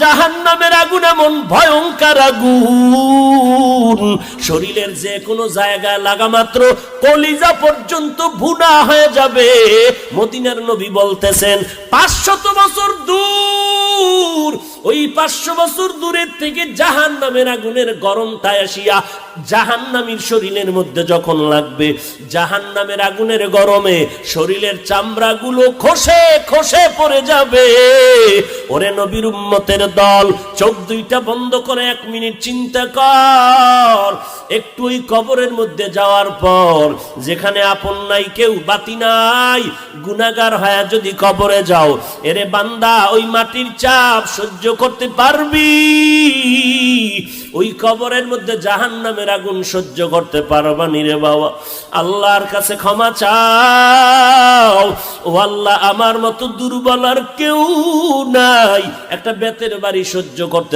জাহান নামের আগুন এমন ভয়ঙ্কর আগুন। শরীরের যে কোনো লাগা মাত্র কলিজা পর্যন্ত ভুনা হয়ে যাবে। মদিনার নবী বলতেছেন, পাঁচশত বছর দূর। ওই পাঁচশো বছর দূরের থেকে জাহান নামের আগুনের গরমটা আসিয়া জাহান নামীর শরীরের মধ্যে যখন লাগবে জাহান নামের আগুনের গরমে শরীরের চামড়াগুলো খসে খসে পড়ে যাবে। ওরে নবীর উম্মতের দল, চোখ দুইটা বন্ধ করে এক মিনিট চিন্তা কর। একটু ওই কবরের মধ্যে যাওয়ার পর, যেখানে আপন নাই, কেউ বাতি নাই গুনাগার হয়ে যদি কবরে যাও, এরে বান্দা, ওই মাটির চাপ সহ্য করতে পারবি। ওই কবরের মধ্যে জাহান নামের আগুন সহ্য করতে পারবা নিরে বাবা। আল্লাহর কাছে ক্ষমা চাও। ও আল্লাহ, আমার মতো দুর্বল আর কেউ নাই। একটা বেতের বাড়ি সহ্য করতে